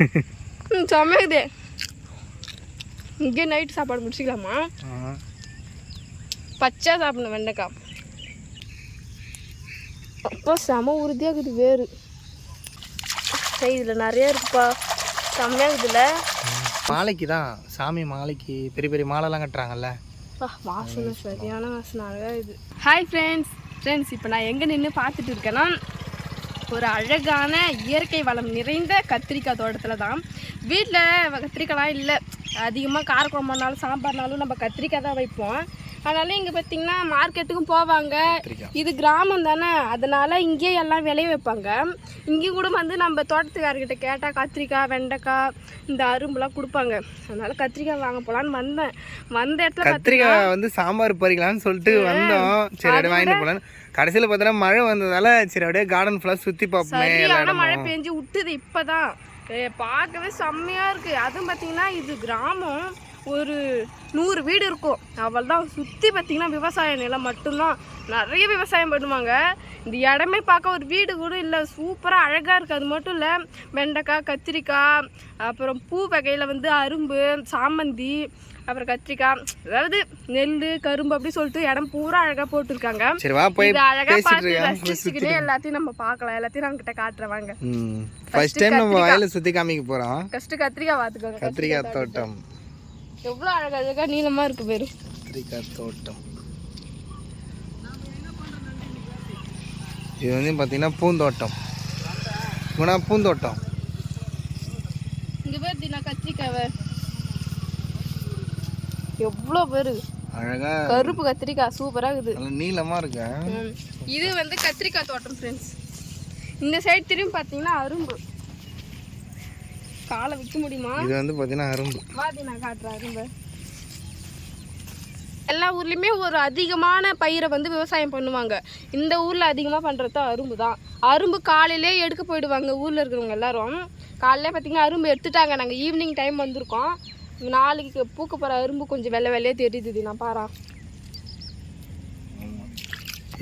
ம் செம்மையுது இங்கே நைட் சாப்பாடு முடிச்சிக்கலாமா. பச்சை சாப்பிடணும் வெண்டைக்காய். அப்பா செம உறுதியாக இருக்குது வேறு இதில் நிறைய இருக்குப்பா. செம்மையாக இருக்குதுல்ல? மாலைக்கு தான் சாமி மாலைக்கு பெரிய பெரிய மாலைலாம் கட்டுறாங்கல்ல. வாசனை சரியான வாசனை. அழகா இது. ஹாய் ஃப்ரெண்ட்ஸ் ஃப்ரெண்ட்ஸ் இப்போ நான் எங்கே நின்று பார்த்துட்டு இருக்கேன்னா ஒரு அழகான இயற்கை வளம் நிறைந்த கத்திரிக்காய் தோட்டத்தில் தான். வீட்டில் கத்திரிக்காய்லாம் இல்லை. அதிகமாக காரக்குழம்புனாலும் சாம்பார்னாலும் நம்ம கத்திரிக்காய் தான் வைப்போம். அதனால இங்கே பார்த்தீங்கன்னா மார்க்கெட்டுக்கும் போவாங்க. இது கிராமம் தானே. அதனால இங்கேயே எல்லாம் விளைய வைப்பாங்க. இங்கேயும் கூட வந்து நம்ம தோட்டத்துக்காரர்கிட்ட கேட்டால் கத்திரிக்காய் வெண்டைக்காய் இந்த அரும்புலாம் கொடுப்பாங்க. அதனால கத்திரிக்காய் வாங்க போகலான்னு வந்தேன். வந்த இடத்துல கத்திரிக்காய் வந்து சாம்பார் பறிக்கலாம்னு சொல்லிட்டு வந்தோம். சரி வாங்கிட்டு போகலான்னு கடைசியில் பார்த்தோன்னா மழை வந்ததால சரி அப்படியே கார்டன் ஃபுல்லாக சுற்றி பார்ப்போமே சரியான மழை பெஞ்சு விட்டுது இப்பதான். ஏ, பார்க்கவே செம்மையா இருக்கு. அதுவும் பார்த்தீங்கன்னா இது கிராமம் ஒரு நூறு வீடு இருக்கும். அவள் தான் சுற்றி பார்த்தீங்கன்னா விவசாய நிலம் மட்டும்தான். நிறைய விவசாயம் பண்ணுவாங்க. இந்த இடமே பார்க்க ஒரு வீடு கூட இல்லை. சூப்பராக அழகாக இருக்குது அது மட்டும் இல்லை வெண்டைக்காய் கத்திரிக்காய் அப்புறம் பூ வகையில் வந்து அரும்பு சாமந்தி அப்புறம் கத்திரிக்காய் அதாவது நெல் கரும்பு அப்படி சொல்லிட்டு இடம் பூரா அழகாக போட்டிருக்காங்க. இது அழகா பார்த்து ரசிச்சுக்கிட்டே எல்லாத்தையும் நம்ம பார்க்கலாம். எல்லாத்தையும் நான் கிட்ட காட்டுறேன். வாங்க. ம். ஃபர்ஸ்ட் டைம் நம்ம வயலை சுற்றி காமிக்க போகிறோம் ஃபர்ஸ்ட் கத்திரிக்காய் பார்த்துக்கோங்க. கத்திரிக்காய் தோட்டம். எவ்வளோ அழகா அழகா நீளமா இருக்கு பேரு. கத்திரிக்காய் தோட்டம். இது வந்து பார்த்தீங்கன்னா பூந்தோட்டம். குணா பூந்தோட்டம். இங்க பேர் தினா கத்திரிக்காவை. எவ்வளோ பேரு? அழகா கருப்பு கத்திரிக்காய் சூப்பரா இருக்குது. நீளமாக இருக்கு. இது வந்து கத்திரிக்காய் தோட்டம் ஃப்ரெண்ட்ஸ் இந்த சைடு திரும்பி பார்த்தீங்கன்னா அரும்பு. காலை விற்க முடியுமா? இது வந்து பார்த்தீங்கன்னா அரும்பு. வாதி நான் காட்டுறேன் அரும்பு. எல்லா ஊர்லேயுமே ஒரு அதிகமான பயிரை வந்து விவசாயம் பண்ணுவாங்க. இந்த ஊரில் அதிகமாக பண்ணுறது அரும்பு தான். அரும்பு காலையிலே எடுக்க போயிடுவாங்க ஊரில் இருக்கிறவங்க எல்லாரும். காலையிலே பார்த்தீங்கன்னா அரும்பு எடுத்துட்டாங்க. நாங்கள் ஈவினிங் டைம் வந்திருக்கோம். நாளைக்கு பூக்க போகிற அரும்பு கொஞ்சம் வெள்ளை வெள்ளையே தெரியுது நான் பாரா.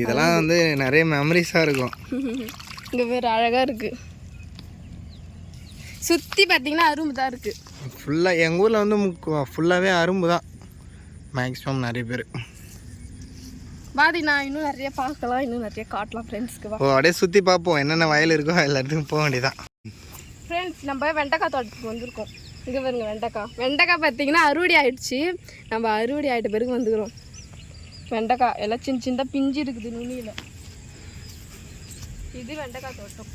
இதெல்லாம் வந்து நிறைய மெமரிஸாக இருக்கும். இங்கே வேறு அழகாக இருக்குது சுற்றி பார்த்தீங்கன்னா அரும்பு தான் இருக்குது ஃபுல்லாக எங்கள் ஊரில் வந்து ஃபுல்லாகவே அரும்பு தான். மேக்ஸிமம் நிறைய பேர். வாதி நான் இன்னும் நிறைய பார்க்கலாம் இன்னும் நிறைய காட்டலாம் ஃப்ரெண்ட்ஸ்க்கு ஓ அப்படியே சுற்றி பார்ப்போம். என்னென்ன வயல் இருக்கோ எல்லா இடத்துக்கும் போக வேண்டியதான் ஃப்ரெண்ட்ஸ் நம்ம வெண்டைக்காய் தோட்டத்துக்கு வந்திருக்கோம். இங்கே பாருங்க வெண்டைக்காய் வெண்டைக்காய் பார்த்தீங்கன்னா அறுவடை ஆயிடுச்சு. நம்ம அறுவடை ஆகிட்ட பிறகு வந்துக்கிறோம். வெண்டைக்காய் எல்லாம் சின்ன சின்னதாக பிஞ்சு இருக்குது நுனியில். இது வெண்டைக்காய் தோட்டம்.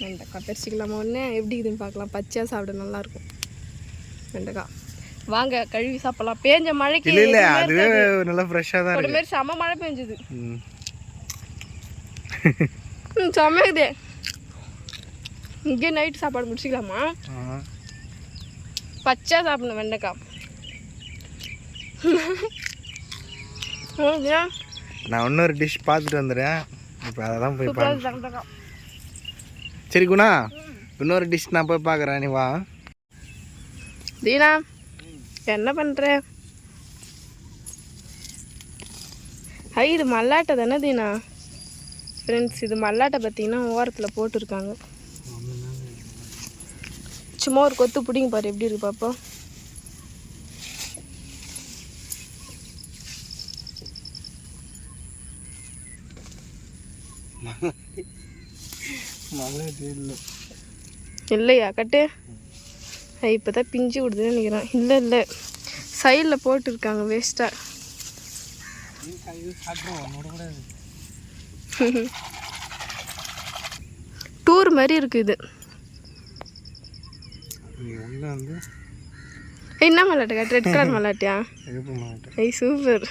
வெண்டைக்காய் பறிச்சிக்கலாமா ஒன்று எப்படி இருக்குதுன்னு பார்க்கலாம். பச்சையாக சாப்பிட நல்லாயிருக்கும் வெண்டைக்காய். வாங்க கழுவி சாப்பிடலாம். பேஞ்ச மழைக்கு இல்லை இல்லை அதுவே. நல்லா ஃப்ரெஷ்ஷாக தான் ஒரு மாதிரி செம மழை பெஞ்சுது. ம். செம்மையுதே இங்கே நைட்டு சாப்பாடு முடிச்சிக்கலாமா. பச்சை சாப்பிடணும் வெண்டைக்காய்? நான் இன்னொரு டிஷ் பார்த்துட்டு வந்துடுறேன். இப்போ அதை தான் போய் பார்க்க சரி குணா இன்னொரு டிஷ் நான் போய் பார்க்குறேன். நீ வா. தீனா என்ன பண்ணுற ஐ இது மல்லாட்டை தானே தீனா? ஃப்ரெண்ட்ஸ் இது மல்லாட்டை பார்த்தீங்கன்னா ஓரத்தில் போட்டிருக்காங்க. சும்மா ஒரு கொத்து பிடிங்க பாரு எப்படி இருக்கு இல்லை இல்லையா கட்டு? இப்போ தான் பிஞ்சு விடுதுன்னு நினைக்கிறேன். இல்லை இல்லை. சைடில் போட்டிருக்காங்க வேஸ்ட்டாக டூர் மாதிரி இருக்குது இது. என்ன மல்லாட்டை கட்டு ரெட் கலர் மாட்டேன் ஐய் சூப்பர்.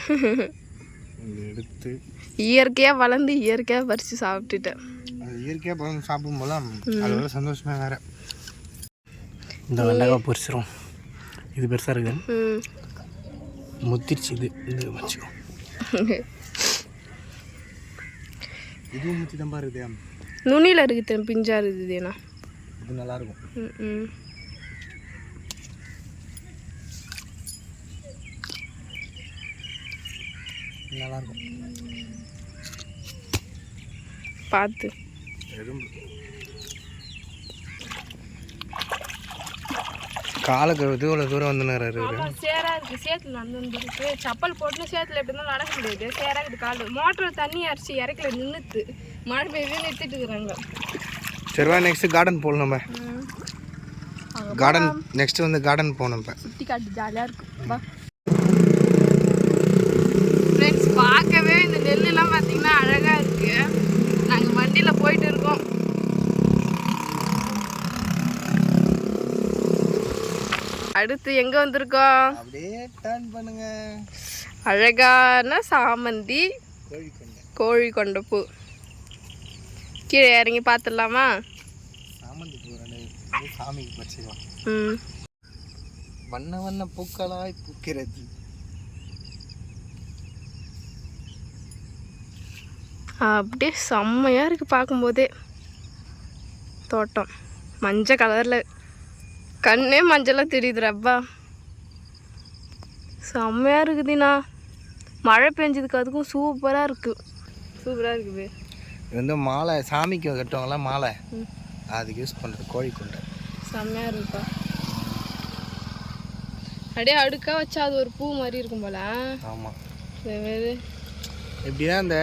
இதை எடுத்து. இயற்கையாக வளர்ந்து இயற்கையாக பறித்து சாப்பிட்டுட்டேன். இயற்கையாக பழம் சாப்பிடும் போல அது சந்தோஷமே வேற. இந்த வெண்டைக்காய் பொரிச்சிரும். இது பெருசாக இருக்குது. ம். முத்திருச்சு இது. இது வச்சுக்கோ. இதுவும் முத்தி தான் இருக்குது நுனியில் இருக்குது பிஞ்சா இருக்குது ஏன்னா இது நல்லா இருக்கும் ம் ம். நல்லா இருக்கும் பார்த்து எறும்பு. காலை கழுவுது இவ்வளோ தூரம் வந்துனாரு இவரு. ஆமா சேரா இருக்கு சேத்துல நடந்து இருக்கு சப்பல் போட்டு சேத்துல எப்படி இருந்தாலும் நடக்க முடியாது. சேரா இருக்குது கால். மோட்டர் தண்ணி அரைச்சி இறக்கல நின்றுத்து மழை பெய்யுது நிறுத்திட்டு இருக்கிறாங்க. சரி வா நெக்ஸ்ட் கார்டன் போகணும் நம்ம கார்டன் நெக்ஸ்ட் வந்து கார்டன் போகணும் இப்போ. சுத்தி காட்டு ஜாலியா இருக்கும் வா ஃப்ரெண்ட்ஸ் பார்க்கவே இந்த நெல்லுலாம் பார்த்தீங்கன்னா அழகா இருக்கு நாங்க வண்டியில போயிட்டு இருக்கோம் அடுத்து எங்க வந்திருக்கோம் அப்படியே டர்ன் பண்ணுங்க. அழகான சாமந்தி கோழி கொண்ட பூ. கீழே இறங்கி பார்த்துடலாமா? சாமந்தி பூ ரெண்டு சாமிக்கு பறிச்சுக்கலாம் ம். வண்ண வண்ண பூக்களாய் பூக்கிறது. அப்படியே செம்மையாக இருக்குது பார்க்கும்போதே. தோட்டம். மஞ்சள் கலரில் கண்ணே மஞ்சளாக தெரியுதுரப்பா செம்மையாக இருக்குதுண்ணா மழை பெஞ்சதுக்கு அதுக்கும் சூப்பராக இருக்குது சூப்பராக இருக்குது இது வந்து மாலை சாமிக்கு கட்டுவாங்கல்ல மாலை. அதுக்கு யூஸ் பண்ணுறது கோழிக்கொண்டை. செம்மையாக இருக்குப்பா. அப்படியே அடுக்காக வச்சா அது ஒரு பூ மாதிரி இருக்கும் போல. ஆமாம் எப்படின்னா அந்த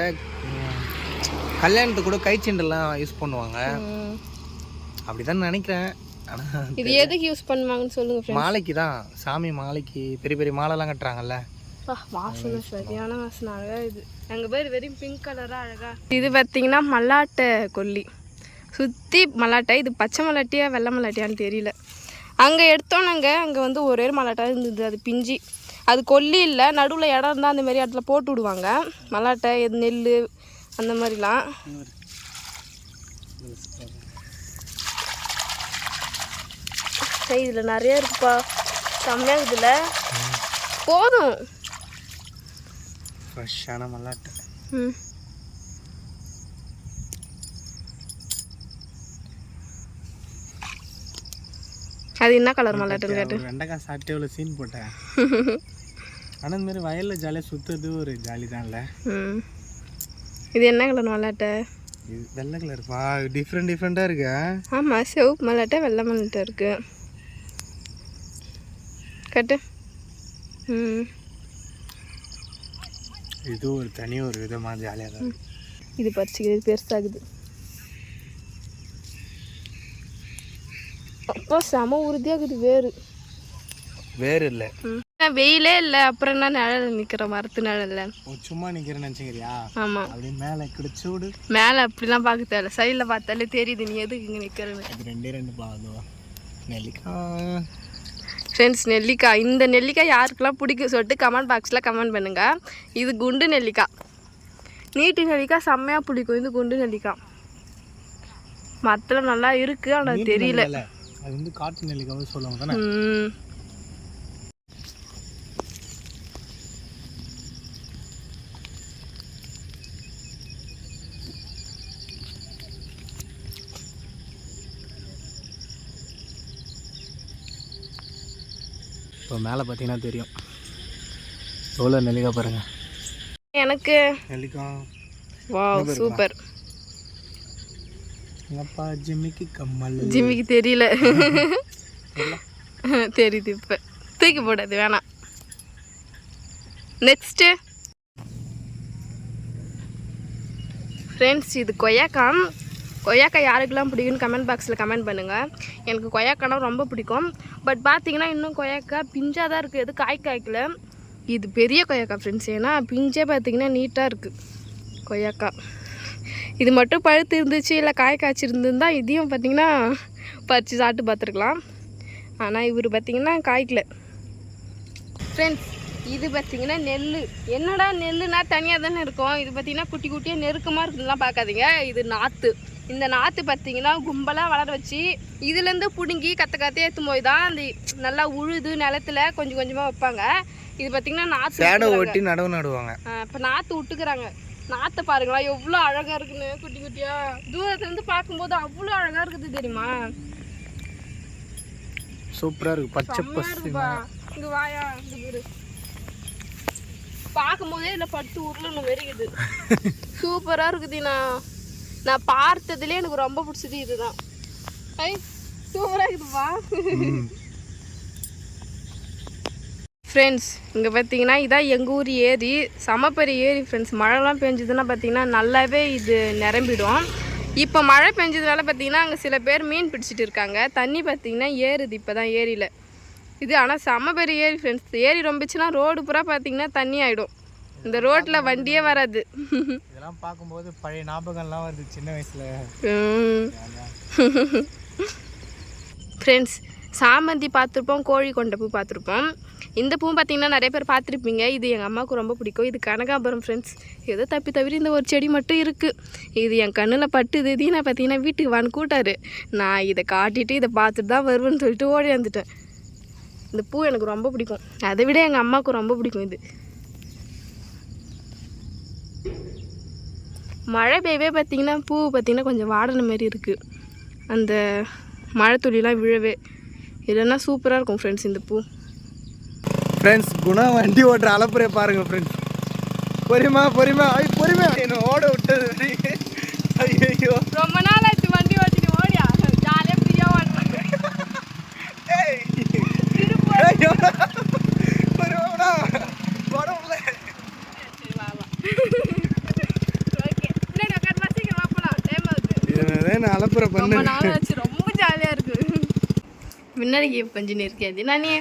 கல்யாணத்துக்கு கூட கைச்செண்டெல்லாம் யூஸ் பண்ணுவாங்க. அப்படிதான் நினைக்கிறேன். இது எதுக்கு யூஸ் பண்ணுவாங்கன்னு ஃப்ரெண்ட்ஸ் மாலைக்கு தான் சாமி மாலைக்கு பெரிய பெரிய மாலைலாம் கட்டுறாங்கல்ல. வாசனை சரியான வாசனை அழகா இது. எங்க பேர் வெறும் பிங்க் கலரா அழகா. இது பார்த்தீங்கன்னா மல்லாட்டை கொல்லி. சுற்றி மல்லாட்டை இது பச்சை மல்லாட்டியா வெள்ளை மல்லாட்டியான்னு தெரியல. அங்கே எடுத்தோம் நாங்கள் அங்கே வந்து ஒரே ஒரு மல்லாட்டை இருந்தது அது பிஞ்சி. அது கொல்லி இல்லை நடுவில் இடம் இருந்தால் அந்த மாதிரி இடத்துல போட்டு விடுவாங்க. மல்லாட்டை நெல் அந்த மாதிரிலாம். இதில் நிறைய இருக்குப்பா. செம்மையாக இருக்குதுல்ல? போதும். ஃப்ரெஷ்ஷான மல்லாட்டை. ம். அது என்ன கலர் மல்லாட்டுன்னு கேட்டு வெண்டைக்காய் சாப்பிட்டு இவ்வளோ சீன் போட்டேன். ஆனால் இந்த மாதிரி வயலில் ஜாலியாக சுற்றுறது ஒரு ஜாலி தான்ல இது என்ன கலர் மல்லாட்டை? இது வெள்ளை கலர் பா. டிஃப்ரெண்ட் டிஃப்ரெண்ட்டாக இருக்கா. ஆமாம் சிவப்பு மல்லாட்டை வெள்ளை மல்லாட்டை இருக்கு. கட்டு. இது ஒரு தனி ஒரு விதமாக ஜாலியாக தான். இது பறிச்சுக்கிறது பெருசாகுது. அப்போ செம உறுதியாகுது வேறு வேறு இல்லை. வெயிலே இல்லை அப்புறம் என்ன நிழல் நிற்கிற மரத்து நிழல்ல? சும்மா நிற்கிறேன்னு நினச்சிக்கிறியா? ஆமாம் அப்படியே மேலே கிட்ட சூடு மேலே அப்படிலாம் பார்க்க தேவையில்ல. சைடில் பார்த்தாலே தெரியுது நீ எதுக்கு இங்கே நிற்கிறன்னு ரெண்டே ரெண்டு பாதுவா நெல்லிக்காய். ஃப்ரெண்ட்ஸ் நெல்லிக்காய் இந்த நெல்லிக்காய் யாருக்கெல்லாம் பிடிக்கும் சொல்லிட்டு கமெண்ட் பாக்ஸில் கமெண்ட் பண்ணுங்கள் இது குண்டு நெல்லிக்காய் நீட்டு நெல்லிக்காய் செம்மையாக பிடிக்கும். இது குண்டு நெல்லிக்காய் மற்றலாம் நல்லா இருக்குது ஆனால் தெரியல. அது வந்து காட்டு நெல்லிக்காவை சொல்லுவாங்க தானே? இப்போ மேலே பார்த்தீங்கன்னா தெரியும். எவ்வளோ நெல்லிக்காய் பாருங்கள் எனக்கு நெல்லிக்காய் வாவ் சூப்பர். எங்கப்பா ஜிம்மிக்கு கம்மல். ஜிம்மிக்கு தெரியல. தெரியுது இப்போ. தூக்கி போடாது வேணாம். நெக்ஸ்ட்டு ஃப்ரெண்ட்ஸ் இது கொய்யாக்காய். கொய்யாக்காய் யாருக்கெல்லாம் பிடிக்கும்னு கமெண்ட் பாக்ஸில் கமெண்ட் பண்ணுங்கள் எனக்கு கொய்யாக்காய்னா ரொம்ப பிடிக்கும். பட் பார்த்தீங்கன்னா இன்னும் கொய்யாக்காய் பிஞ்சாக தான் இருக்குது எது காய் காய்க்கல? இது பெரிய கொய்யாக்காய் ஃப்ரெண்ட்ஸ் ஏன்னா பிஞ்சே பார்த்தீங்கன்னா நீட்டாக இருக்குது கொய்யாக்காய். இது மட்டும் பழுத்து இருந்துச்சு இல்லை காய் காய்ச்சிருந்துருந்தா இதையும் பார்த்தீங்கன்னா பறித்து சாப்பிட்டு பார்த்துருக்கலாம் ஆனால் இவர் பார்த்திங்கன்னா காய்க்கல. ஃப்ரெண்ட்ஸ் இது பார்த்தீங்கன்னா நெல் என்னடா நெல்லுனா தனியாக தானே இருக்கும். இது பார்த்தீங்கன்னா குட்டி குட்டியாக நெருக்கமாக இருக்குதுலாம் பார்க்காதீங்க இது நாற்று இந்த நாற்று பார்த்தீங்கன்னா கும்பலாக வளர வச்சு இதுலேருந்து பிடுங்கி கத்த கத்தையே எடுத்து போய் தான் அந்த நல்லா உழுது நிலத்துல கொஞ்சம் கொஞ்சமாக வைப்பாங்க. இது பார்த்தீங்கன்னா நாற்று ஒட்டி நடவு நடுவாங்க. இப்போ நாற்று விட்டுக்கிறாங்க. நாற்றை பாருங்களா எவ்வளோ அழகாக இருக்குன்னு குட்டி குட்டியா. தூரத்துலேருந்து பார்க்கும்போது அவ்வளோ அழகாக இருக்குது தெரியுமா? சூப்பராக இருக்குது பச்சை செம்மையா பசு இருக்குப்பா. இங்க வாயா பார்க்கும்போதே இல்லை பட்டு உருளணும் வெறிக்குது சூப்பராக இருக்குதுண்ணா. நான் பார்த்ததுலேயே எனக்கு ரொம்ப பிடிச்சது இதுதான். ஐ சூப்பராக இருக்குதுப்பா. ஃப்ரெண்ட்ஸ் இங்கே பார்த்தீங்கன்னா இதான் எங்கள் ஊர் ஏரி. சமப்பெரிய ஏரி ஃப்ரெண்ட்ஸ் மழைலாம் பெஞ்சதுன்னா பார்த்தீங்கன்னா நல்லாவே இது நிரம்பிடும். இப்போ மழை பெஞ்சதுனால பார்த்தீங்கன்னா அங்கே சில பேர் மீன் பிடிச்சிட்டு இருக்காங்க. தண்ணி பார்த்தீங்கன்னா ஏறுது இப்போ தான் ஏரியில். இது ஆனால் செம பெரிய ஏரி ஃப்ரெண்ட்ஸ் ஏரி ரொம்பிச்சுன்னா ரோடு பூரா பார்த்தீங்கன்னா தண்ணி ஆகிடும் இந்த ரோட்டில் வண்டியே வராது. இதெல்லாம் பார்க்கும்போது பழைய ஞாபகம்லாம் வருது சின்ன வயசில். ஃப்ரெண்ட்ஸ் சாமந்தி பார்த்துருப்போம் கோழி கொண்ட பூ பார்த்துருப்போம். இந்த பூ பார்த்திங்கன்னா நிறைய பேர் பார்த்துருப்பீங்க. இது எங்கள் அம்மாவுக்கு ரொம்ப பிடிக்கும். இது கனகாபுரம் ஃப்ரெண்ட்ஸ் ஏதோ தப்பி தவிர இந்த ஒரு செடி மட்டும் இருக்குது இது என் கண்ணில் பட்டுது. தீனா பார்த்தீங்கன்னா வீட்டுக்கு வான்னு கூட்டாரு நான் இதை காட்டிட்டு இதை பார்த்துட்டு தான் வருவேன்னு சொல்லிட்டு ஓடி வந்துட்டேன். இந்த பூ எனக்கு ரொம்ப பிடிக்கும். அதை விட எங்கள் அம்மாவுக்கு ரொம்ப பிடிக்கும் இது. மழை பெய்யவே பார்த்தீங்கன்னா பூ பார்த்தீங்கன்னா கொஞ்சம் வாடின மாதிரி இருக்குது அந்த மழை துளிலாம் விழவே. இல்லைன்னா சூப்பராக இருக்கும் ஃப்ரெண்ட்ஸ் இந்த பூ. ஃப்ரெண்ட்ஸ் குணா வண்டி ஓட்டுற அலப்புறைய பாருங்க ஃப்ரெண்ட்ஸ் பொறுமா பொறுமா ஐ பொறுமை என்ன ஓட விட்டது. ஐயோ ரொம்ப நாள் ஆச்சு வண்டி ஓட்டிட்டு ஓடியா ஜாலியாக ஃப்ரீயாக ஓட்டுறேன் ஐயோ பொறுமாடா உடம்புல சரி வா வா ஓகே பின்னாடி உட்காந்து சீக்கிரம் வா போகலாம் டைம் ஆகுது என்னதே நான் அலப்புற ரொம்ப நாள் ஆச்சு ரொம்ப ஜாலியாக இருக்கு. முன்னாடி பஞ்சினி இருக்காது நானே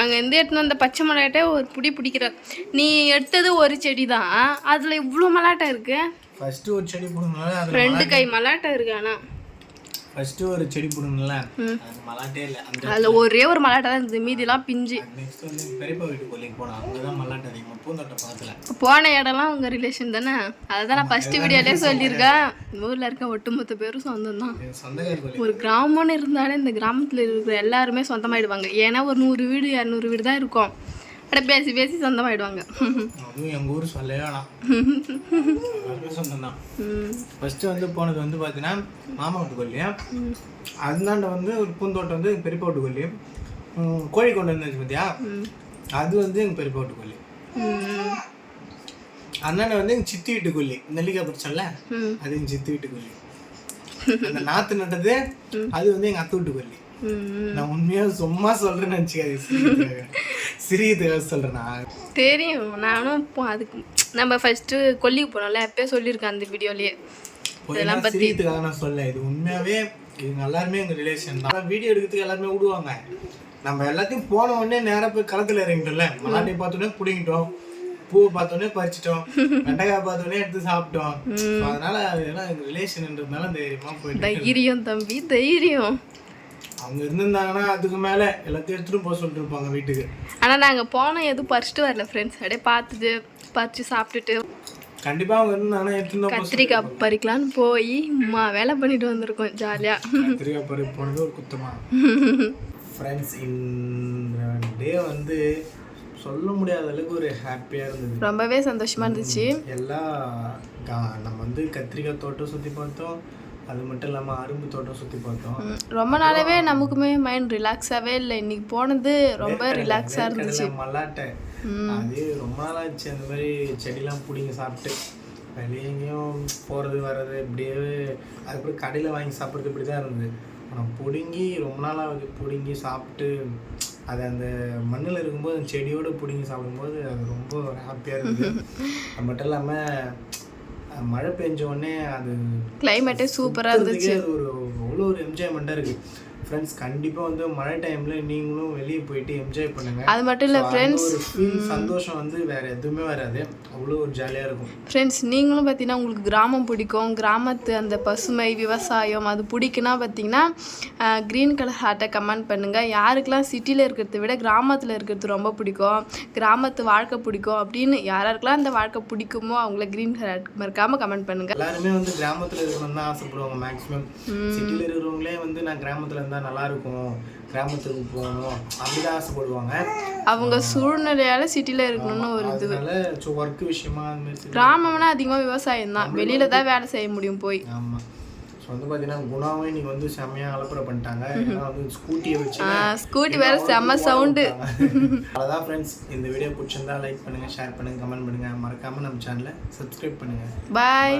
அங்கே இருந்து எடுத்துன்னு வந்த பச்சை மிளகாட்டே ஒரு புடி பிடிக்கிற. நீ எடுத்தது ஒரு செடி தான் அதில் இவ்வளோ மலாட்டை இருக்கு? ரெண்டு கை மலாட்டை இருக்கு ஆனால் ஃபர்ஸ்ட் ஒரு செடி அது மலாட்டே இல்லை அதில் ஒரே ஒரு மலாட்டை தான் இருந்தது. மீதிலாம் பிஞ்சு. நெக்ஸ்ட் வந்து பெரியப்பா வீட்டு கொல்லிக்கு போனோம். அங்கே தான் மல்லாட்டை அதிகமாக பூந்தோட்டம் பக்கத்தில் போன இடம்லாம் உங்கள் ரிலேஷன் தானே? அதை தான் நான் ஃபஸ்ட்டு வீடியோலேயே சொல்லியிருக்கேன் ஊரில் இருக்க ஒட்டுமொத்த பேரும் சொந்தம் தான் ஒரு கிராமம்னு இருந்தாலே இந்த கிராமத்தில் இருக்கிற எல்லாருமே சொந்தமாயிடுவாங்க. ஏன்னா ஒரு நூறு வீடு இரநூறு வீடு தான் இருக்கும். அப்படியே பேசி பேசி சொந்தமாயிடுவாங்க. அதுவும் எங்கள் ஊர் சொல்லவே வேணாம். சொந்தம் தான் ம். ஃபர்ஸ்ட் வந்து போனது வந்து பார்த்தீங்கன்னா மாமா வீட்டு கொல்லி அதுதாண்ட வந்து ஒரு பூந்தோட்டம் வந்து பெரியப்பா வீட்டு கொல்லி ம், கோழி கொண்டு வந்துச்சு பார்த்தியா அது வந்து எங்கள் பெரியப்பா வீட்டு கொல்லி ம். அண்ணனை வந்து எங்கள் சித்தி வீட்டு கொல்லி நெல்லிக்காய் பிடிச்சோம்ல ம். அது எங்கள் சித்தி வீட்டு கொல்லி அந்த நாற்று நட்டது அது வந்து எங்கள் அத்தை வீட்டு கொல்லி ம். நான் உண்மையாக சும்மா சொல்கிறேன்னு நினச்சிக்காது சிரிக்கிறதுக்காக சொல்கிறேன் நான் தெரியும். நானும் அதுக்கு நம்ம ஃபஸ்ட்டு கொல்லிக்கு போனோம்ல அப்பயே சொல்லியிருக்கேன் அந்த வீடியோலேயே இதெல்லாம் சிரிக்கிறதுக்காக நான் சொல்ல இது உண்மையாவே இது எல்லாருமே எங்க ரிலேஷன் தான். வீடியோ எடுக்கிறதுக்கு எல்லாருமே விடுவாங்க. நம்ம எல்லாத்தையும் போன உடனே நேரா போய் களத்துல இறங்கிட்டோம்ல. மலாட்டை பார்த்தோன்னே பிடிங்கிட்டோம். பூவை பார்த்தோன்னே பறிச்சிட்டோம். வெண்டைக்காய் பார்த்தோன்னே எடுத்து சாப்பிட்டோம். அதனால அதெல்லாம் எங்க ரிலேஷன்ன்றதுனால தைரியமா போயிட்டு தைரியம் தம்பி தைரியம். அவங்க இருந்திருந்தாங்கன்னா அதுக்கு மேல எல்லாத்தையும் எடுத்துட்டு போக சொல்லிட்டு இருப்பாங்க வீட்டுக்கு. ஆனால் நாங்கள் போனோம் எதுவும் பறிச்சுட்டு வரல ஃப்ரெண்ட்ஸ் அப்படியே பார்த்துட்டு பறித்து சாப்பிட்டுட்டு. கண்டிப்பா அவங்க இருந்தாங்கன்னா எடுத்துட்டு கத்திரிக்காய் பறிக்கலான்னு போய் அம்மா வேலை பண்ணிட்டு வந்திருக்கோம் ஜாலியாக கத்திரிக்காய் பறி போனது ஒரு குத்தமா. ஃப்ரெண்ட்ஸ் இந்த டே வந்து சொல்ல முடியாத அளவுக்கு ஒரு ஹாப்பியாக இருந்தது. ரொம்பவே சந்தோஷமா இருந்துச்சு. எல்லா கா- நம்ம வந்து கத்திரிக்காய் தோட்டம் சுற்றி பார்த்தோம். அது மட்டும் இல்லாமல் அரும்பு தோட்டம் சுற்றி பார்த்தோம். ரொம்ப நாளாவே நமக்குமே மைண்ட் ரிலாக்ஸாகவே இல்லை. இன்னைக்கு போனது ரொம்ப ரிலாக்ஸாக இருந்துச்சு. மல்லாட்டை. அது ரொம்ப நாள் ஆச்சு அந்த மாதிரி செடிலாம் பிடிங்கி சாப்பிட்டு. வெளியே எங்கேயும் போகிறது வர்றது இப்படியே அதுக்கப்புறம் கடையில் வாங்கி சாப்பிட்றது இப்படி தான் இருந்தது. ஆனால் பிடுங்கி ரொம்ப நாளாக ஆகுது. பிடுங்கி சாப்பிட்டு அது அந்த மண்ணில் இருக்கும்போது அந்த செடியோடு பிடுங்கி சாப்பிடும்போது அது ரொம்ப ஹாப்பியாக இருக்குது அது மட்டும் இல்லாமல் மழை பெஞ்ச உடனே அது கிளைமேட்டே சூப்பராக இருந்துச்சு. அது ஒரு அவ்வளோ ஒரு என்ஜாய்மெண்ட்டாக இருக்குது ஃப்ரெண்ட்ஸ் கண்டிப்பாக வந்து மழை டைமில் நீங்களும் வெளியே போயிட்டு என்ஜாய் பண்ணுங்க. அது மட்டும் இல்லை ஃப்ரெண்ட்ஸ் சந்தோஷம் வந்து வேற எதுவுமே வராது. அவ்வளோ ஒரு ஜாலியாக இருக்கும். ஃப்ரெண்ட்ஸ் நீங்களும் பார்த்தீங்கன்னா உங்களுக்கு கிராமம் பிடிக்கும். கிராமத்து அந்த பசுமை விவசாயம் அது பிடிக்குன்னா பார்த்தீங்கன்னா க்ரீன் கலர் ஹார்ட்டை கமெண்ட் பண்ணுங்கள் யாருக்கெல்லாம் சிட்டியில் இருக்கிறத விட கிராமத்தில் இருக்கிறது ரொம்ப பிடிக்கும். கிராமத்து வாழ்க்கை பிடிக்கும் அப்படின்னு யாராருக்கெல்லாம் அந்த வாழ்க்கை பிடிக்குமோ அவங்கள க்ரீன் ஹார்ட் மறக்காமல் கமெண்ட் பண்ணுங்கள் எல்லாருமே வந்து கிராமத்தில் இருக்கணும்னு தான் ஆசைப்படுவாங்க மேக்ஸிமம் சிட்டியில் இருக்கிறவங்களே வந்து நான் கிராமத்தில் இருந்தால் நல்லா இருக்கும் கிராமத்துக்கு போகணும் அப்படிதான் ஆசைப்படுவாங்க. அவங்க சூழ்நிலையால் சிட்டியில் இருக்கணும்னு ஒரு இது. ஒர்க் விஷயமா கிராமம்னா அதிகமாக விவசாயம் தான். வெளியில தான் வேலை செய்ய முடியும் போய். ஆமாம் ஸோ வந்து பார்த்தீங்கன்னா குணாவும் இன்னைக்கு வந்து செம்மையாக அலப்பறை பண்ணிட்டாங்க. ஏன்னா வந்து ஸ்கூட்டியை வச்சு ஸ்கூட்டி வேற செம்ம சவுண்டு அவ்வளோதான் ஃப்ரெண்ட்ஸ் இந்த வீடியோ பிடிச்சிருந்தா லைக் பண்ணுங்கள் ஷேர் பண்ணுங்கள் கமெண்ட் பண்ணுங்கள் மறக்காமல் நம்ம சேனலை சப்ஸ்கிரைப் பண்ணுங்கள் பாய்